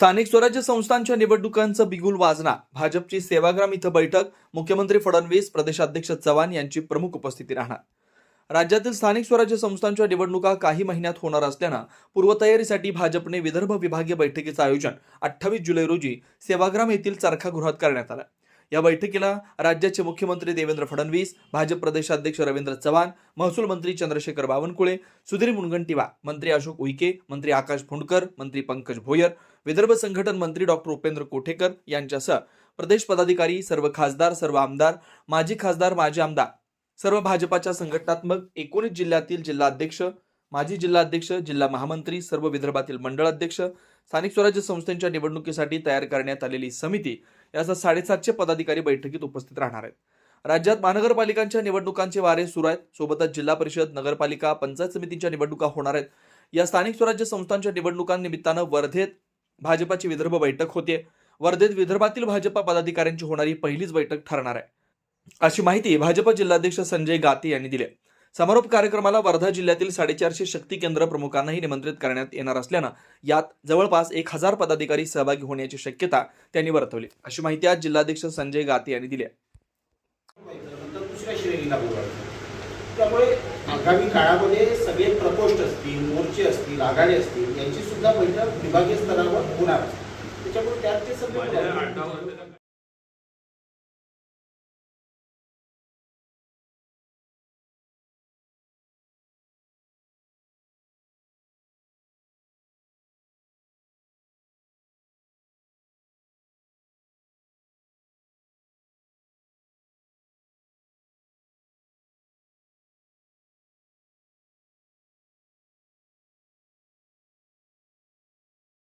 स्थानिक स्वराज्य संस्थांच्या निवडणुकांचं बिगुल वाजना भाजपची सेवाग्राम इथं बैठक मुख्यमंत्री फडणवीस प्रदेशाध्यक्ष चव्हाण यांची प्रमुख उपस्थिती राहणार. राज्यातील स्थानिक स्वराज्य संस्थांच्या निवडणुका काही महिन्यात होणार असल्यानं पूर्वतयारीसाठी भाजपने विदर्भ विभागीय बैठकीचं आयोजन अठ्ठावीस जुलै रोजी सेवाग्राम येथील चरखागृहात करण्यात आलं. या बैठकीला राज्याचे मुख्यमंत्री देवेंद्र फडणवीस भाजप प्रदेशाध्यक्ष रवींद्र चव्हाण महसूल मंत्री चंद्रशेखर बावनकुळे सुधीर मुनगंटीवार मंत्री अशोक उईके मंत्री आकाश फुंडकर मंत्री पंकज भोयर विदर्भ संघटन मंत्री डॉक्टर उपेंद्र कोठेकर यांच्यासह प्रदेश पदाधिकारी सर्व खासदार सर्व आमदार माजी खासदार माजी आमदार सर्व भाजपाच्या संघटनात्मक एकोणीस जिल्ह्यातील जिल्हाध्यक्ष माजी जिल्हाध्यक्ष जिल्हा महामंत्री सर्व विदर्भातील मंडळ अध्यक्ष स्थानिक स्वराज्य संस्थांच्या निवडणुकीसाठी तयार करण्यात आलेली समिती यासह साडेसातशे पदाधिकारी बैठकीत उपस्थित राहणार आहेत. राज्यात महानगरपालिकांच्या निवडणुकांचे वारे सुरू आहेत. सोबतच जिल्हा परिषद नगरपालिका पंचायत समितीच्या निवडणुका होणार आहेत. या स्थानिक स्वराज्य संस्थांच्या निवडणुकांनिमित्तानं वर्धेत भाजपाची विदर्भ बैठक होते वर्धेत विदर्भातील भाजपा पदाधिकाऱ्यांची होणारी पहिलीच बैठक ठरणार आहे. अशी माहिती भाजप जिल्हाध्यक्ष संजय गाते यांनी दिली समारोप कार्यक्रमाला वर्धा जिल्ह्यातील साडेचारशे शक्ती केंद्र प्रमुखांनाही निमंत्रित करण्यात येणार असल्यानं यात जवळपास एक हजार पदाधिकारी सहभागी होण्याची शक्यता त्यांनी वर्तवली. अशी माहिती आज जिल्हाध्यक्ष संजय गाते यांनी दिली त्यामुळे आगामी काळामध्ये सगळे प्रकोष्ठ असतील मोर्चे असतील आघाडी असतील यांची सुद्धा बैठक विभागीय स्तरावर होणार असते. त्याच्यामुळे त्यात ते सगळे